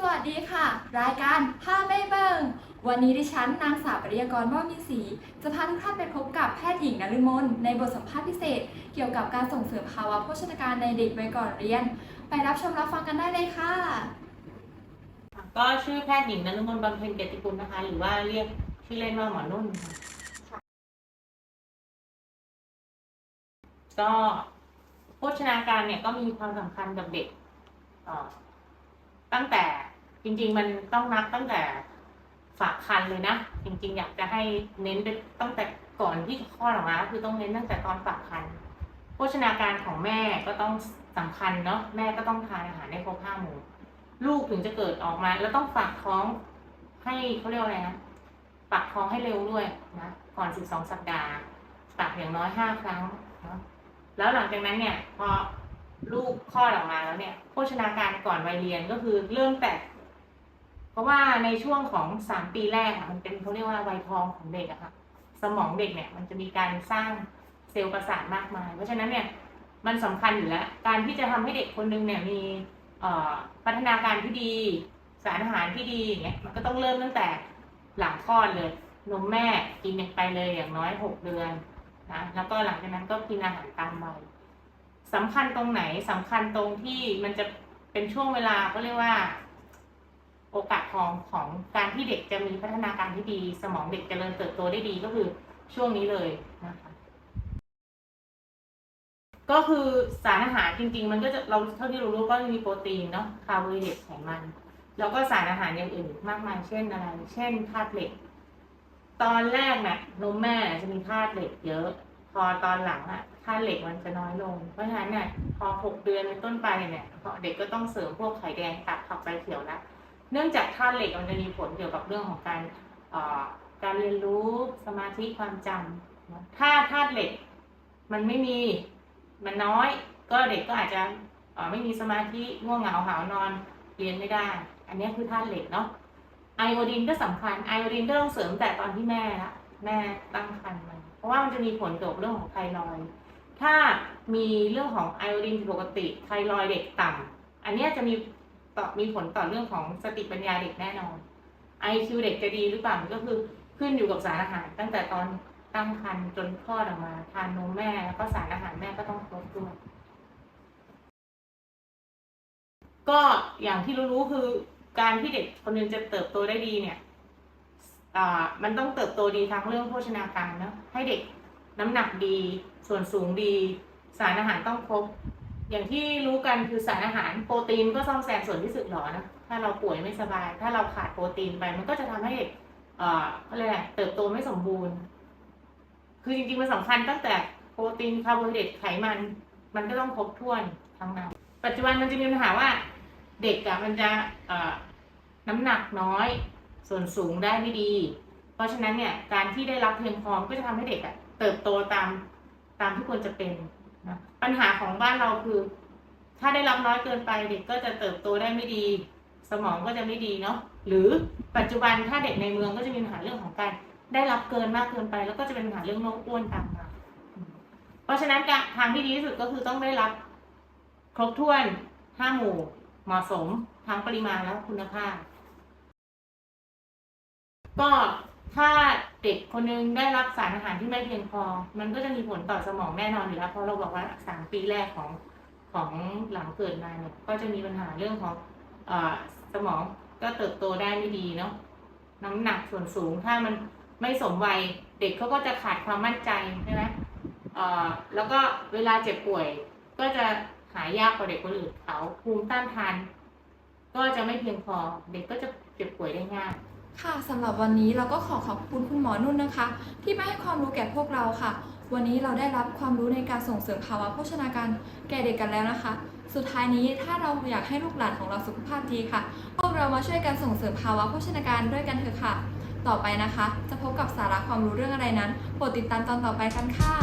สวัสดีค่ะ รายการพาไม่เบิงวันนี้ดิฉันนางสาวปริยากรว่ามีศรีจะพาทุกท่านไปพบกับแพทย์หญิงนฤมลในบทสัมภาษณ์พิเศษ เกี่ยวกับการส่งเสริมภาวะโภชนาการในเด็กวัยก่อนเรียน ไปรับชมรับฟังกันได้เลยค่ะ ก็ชื่อแพทย์หญิงนฤมลบำเพ็ญเกียรติกุลนะคะ หรือว่าเรียกชื่อเล่นว่าหมอนุ่นค่ะก็โภชนาการเนี่ยก็มีความสำคัญกับเด็กตั้งแต่ จริง ๆ มันต้องนับตั้งแต่ฝากคันเลยนะ จริง ๆ อยากจะให้เน้นไปตั้งแต่ก่อนที่คลอดออกมาคือต้องเน้นตั้งแต่ตอนฝากคันโภชนาการของแม่ก็ต้องสำคัญเนาะแม่ก็ต้องทานอาหารได้ครบห้าหมู่ลูกถึงจะเกิดออกมา แล้วต้องฝากท้องให้เขาเรียกว่าอะไรนะฝากท้องให้เร็วด้วยนะก่อน12สัปดาห์ฝากอย่างน้อย5ครั้งเนาะแล้วหลังจากนั้นเนี่ยพอลูกคลอดออกมาแล้วเนี่ย โภชนาการก่อนวัยเรียนก็คือเริ่มแต่ ราะว่าในช่วงของ3ปีแรกอะมันเป็นเขาเรียกว่าวัยทองของเด็กอะค่ะสมองเด็กเนี่ยมันจะมีการสร้างเซลล์ประสาทมากมาย เพราะฉะนั้นเนี่ยมันสำคัญอยู่แล้ว การที่จะทำให้เด็กคนนึงเนี่ยมีพัฒนาการที่ดี สารอาหารที่ดีอย่างเงี้ยมันก็ต้องเริ่มตั้งแต่หลังคลอดเลยนมแม่กินไปเลยอย่างน้อยหกเดือนนะแล้วก็หลังจากนั้นก็กินอาหารตามวัยสำคัญตรงไหนสำคัญตรงที่มันจะเป็นช่วงเวลาเขาเรียกว่า โอกาสทองของการที่เด็กจะมีพัฒนาการที่ดี สมองเด็กจเจริญเติบโตได้ดีก็คือช่วงนี้เลยนะคะก็คือสารอาหารจริง ๆ มันก็จะเราเท่าที่เรารู้ก็มีโปรตีนเนาะคาร์โบไฮเดรตไขมัน แล้วก็สารอาหารอย่างอื่นมากมายเช่นอะไรเช่นธาตุเหล็ก ตอนแรกเนี่ยนมแม่จะมีธาตุเหล็กเยอะ พอตอนหลังอะธาตุเหล็กมันจะน้อยลง เพราะฉะนั้นเนี่ยพอหกเดือนเป็นต้นไปเนี่ยเด็กก็ต้องเสริมพวกไข่แดงตับผักใบเขียวละ เนื่องจากธาตุเหล็กมันจะมีผลเกี่ยวกับเรื่องของการการเรียนรู้สมาธิความจำถ้าธาตุเหล็กมันไม่มีมันน้อย ก็เด็กก็อาจจะไม่มีสมาธิง่วงเหงาหาวนอนเรียนไม่ได้ อันนี้คือธาตุเหล็กเนาะไอโอดีนก็สำคัญไอโอดีนก็ต้องเสริมแต่ตอนที่แม่ละแม่ตั้งครรภ์มันเพราะว่ามันจะมีผลเกี่ยวกับเรื่องของไทรอยถ้ามีเรื่องของไอโอดีนผิดปกติไทรอยเด็กต่ำอันนี้จะมี ต่อมีผลต่อเรื่องของสติปัญญาเด็กแน่นอน IQ เด็กจะดีหรือเปล่ามันก็คือขึ้นอยู่กับสารอาหาร ตั้งแต่ตอนตั้งครรภ์จนคลอดออกมาทานนมแม่แล้วก็สารอาหารแม่ก็ต้องครบด้วยก็อย่างที่รู้ๆคือการที่เด็กคนนึงจะเติบโตได้ดีเนี่ยอ่ามันต้องเติบโตดีทั้งเรื่องโภชนาการเนอะให้เด็กน้ำหนักดี ส่วนสูงดี สารอาหารต้องครบ อย่างที่รู้กันคือสารอาหารโปรตีนก็ซ่อมแซมส่วนที่สึกหรอนะถ้าเราป่วยไม่สบาย ถ้าเราขาดโปรตีนไป มันก็จะทำให้เด็กอ่ออะไรยกเติบโตไม่สมบูรณ์ คือจริงๆมันสำคัญตั้งแต่โปรตีนคาร์โบไฮเดรตไขมัน มันก็ต้องครบถ้วนทั้งนั้น ปัจจุบันมันจะมีปัญหาว่า เด็กอะมันจะเอ่อน้ำหนักน้อย ส่วนสูงได้ไม่ดี เพราะฉะนั้นเนี่ยการที่ได้รับเพียงพอก็จะทำให้เด็กอะเติบโตตามตามที่ควรจะเป็น ปัญหาของบ้านเราคือ ถ้าได้รับน้อยเกินไปเด็กก็จะเติบโตได้ไม่ดี สมองก็จะไม่ดีเนาะหรือปัจจุบันถ้าเด็กในเมืองก็จะมีปัญหาเรื่องของการได้รับเกินมากเกินไป แล้วก็จะเป็นปัญหาเรื่องโรคอ้วนตามมาเพราะฉะนั้นการทางที่ดีที่สุดก็คือต้องได้รับครบถ้วนห้าหมู่เหมาะสมทั้งปริมาณและคุณภาพ ก็ ถ้าเด็กคนนึงได้รับสารอาหารที่ไม่เพียงพอ มันก็จะมีผลต่อสมองแน่นอนอยู่แล้วเพราะเราบอกว่าสามปีแรกของของหลังเกิดมาเนี่ยก็จะมีปัญหาเรื่องของอสมองก็เติบโตได้ไม่ดีเนาะน้ำหนักส่วนสูงถ้ามันไม่สมวัยเด็กเขาก็จะขาดความมั่นใจใช่ไหมแล้วก็เวลาเจ็บป่วย ก็จะหายากกว่าเด็กคนอื่นเขาภูมิต้านทาน ก็จะไม่เพียงพอเด็กก็จะเจ็บป่วยได้ง่าย ค่ะสำหรับวันนี้เราก็ขอขอบคุณคุณหมอนุ่นนะคะ ที่มาให้ความรู้แก่พวกเราค่ะ วันนี้เราได้รับความรู้ในการส่งเสริมภาวะโภชนาการแก่เด็กกันแล้วนะคะ สุดท้ายนี้ถ้าเราอยากให้ลูกหลานของเราสุขภาพดีค่ะ พวกเรามาช่วยกันส่งเสริมภาวะโภชนาการด้วยกันเถอะค่ะ ต่อไปนะคะ จะพบกับสาระความรู้เรื่องอะไรนั้นโปรดติดตามตอนต่อไปกันค่ะ